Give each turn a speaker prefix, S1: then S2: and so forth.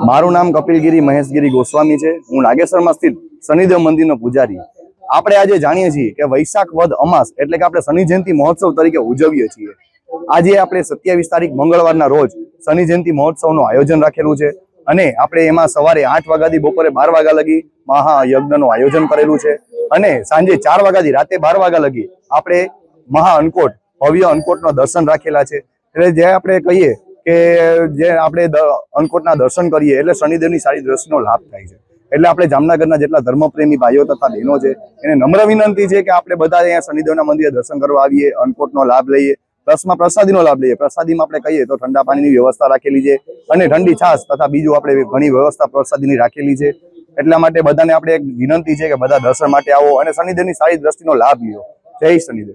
S1: મારું નામ કપિલગીરી મહેશગીરી ગોસ્વામી છે. હું નાગેશ્વરમાં સ્થિત શનિદેવ મંદિરનો પૂજારી. આપણે આજે જાણીએ છીએ કે વૈશાખ વદ અમાસ એટલે કે આપણે શનિ જયંતિ મહોત્સવ તરીકે ઉજવીએ છીએ. આજે આપણે સત્યાવીસ તારીખ મંગળવારના રોજ શનિ જયંતિ મહોત્સવનું આયોજન રાખેલું છે અને આપણે એમાં સવારે આઠ વાગ્યાથી બપોરે બાર વાગ્યા લગી મહાયજ્ઞનું આયોજન કરેલું છે. અને સાંજે ચાર વાગ્યાથી રાતે બાર વાગ્યા લગી આપણે મહા અન્નકોટ, ભવ્ય અન્નકોટનો દર્શન રાખેલા છે. એટલે જે આપણે કહીએ કે જે આપણે દ- દર્શન કરીએ એટલે શનિદેવની સારી દ્રષ્ટિનો લાભ થાય છે. એટલે આપણે જામનગરના જેટલા ધર્મપ્રેમી ભાઈઓ તથા બહેનો છે, એને નમ્ર વિનંતી છે કે આપણે બધા અહીંયા શનિદેવના મંદિરે દર્શન કરવા આવીએ, અન્નકોટનો લાભ લઈએ, પ્લસમાં પ્રસાદીનો લાભ લઈએ. પ્રસાદીમાં આપણે કહીએ તો ઠંડા પાણીની વ્યવસ્થા રાખેલી છે અને ઠંડી છાશ તથા બીજું આપણે ઘણી વ્યવસ્થા પ્રસાદીની રાખેલી છે. એટલા માટે બધાને આપણે એક વિનંતી છે કે બધા દર્શન માટે આવો અને શનિદેવની સારી દ્રષ્ટિનો લાભ લ્યો. જય શનિદેવ.